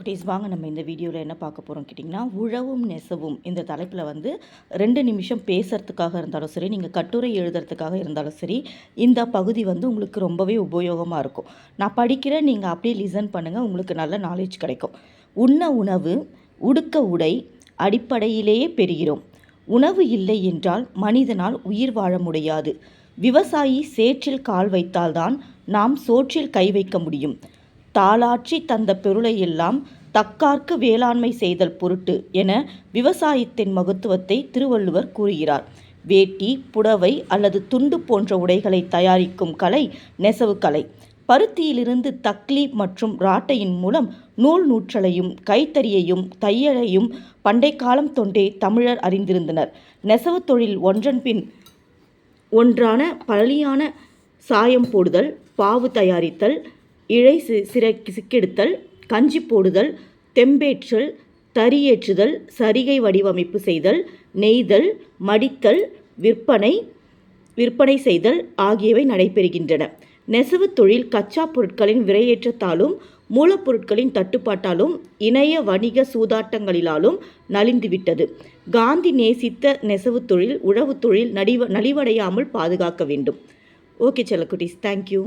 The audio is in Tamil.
குட்டீஸ் வாங்க நம்ம இந்த வீடியோவில் என்ன பார்க்க போகிறோம் கேட்டிங்கன்னா உழவும் நெசவும். இந்த தலைப்பில் வந்து ரெண்டு நிமிஷம் பேசுகிறதுக்காக இருந்தாலும் சரி நீங்கள் கட்டுரை எழுதுறதுக்காக இருந்தாலும் சரி இந்த பகுதி வந்து உங்களுக்கு ரொம்பவே உபயோகமாக இருக்கும். நான் படிக்கிறேன் நீங்கள் அப்படியே லிசன் பண்ணுங்கள் உங்களுக்கு நல்ல நாலேஜ் கிடைக்கும். உண்ண உணவு உடுக்க உடை அடிப்படையிலேயே பெறுகிறோம். உணவு இல்லை என்றால் மனிதனால் உயிர் வாழ முடியாது. விவசாயி சேற்றில் கால் வைத்தால்தான் நாம் சோற்றில் கை வைக்க முடியும். தாளாற்றி தந்த பொருளை எல்லாம் தக்கார்க்கு வேளாண்மை செய்தல் பொருட்டு என விவசாயத்தின் மகத்துவத்தை திருவள்ளுவர் கூறுகிறார். வேட்டி புடவை அல்லது துண்டு போன்ற உடைகளை தயாரிக்கும் கலை நெசவு கலை. பருத்தியிலிருந்து தக்லி மற்றும் ராட்டையின் மூலம் நூல் நூற்றலையும் கைத்தறியையும் தையலையும் பண்டை காலம் தொண்டே தமிழர் அறிந்திருந்தனர். நெசவுத் தொழில் ஒன்றன் பின் ஒன்றான பழியான சாயம் போடுதல் பாவு தயாரித்தல் இழை சி சிறை சிக்கெடுத்தல் கஞ்சி போடுதல் தெம்பேற்றல் தறியேற்றுதல் சரிகை வடிவமைப்பு செய்தல் நெய்தல் மடித்தல் விற்பனை விற்பனை செய்தல் ஆகியவை நடைபெறுகின்றன. நெசவு தொழில் கச்சா பொருட்களின் விரையேற்றத்தாலும் மூலப்பொருட்களின் தட்டுப்பாட்டாலும் இணைய வணிக சூதாட்டங்களிலாலும் நலிந்துவிட்டது. காந்தி நேசித்த நெசவுத் தொழில் உழவுத் தொழில் நடிவ நலிவடையாமல் பாதுகாக்க வேண்டும். ஓகே செல்லக்குட்டீஸ். தேங்க்யூ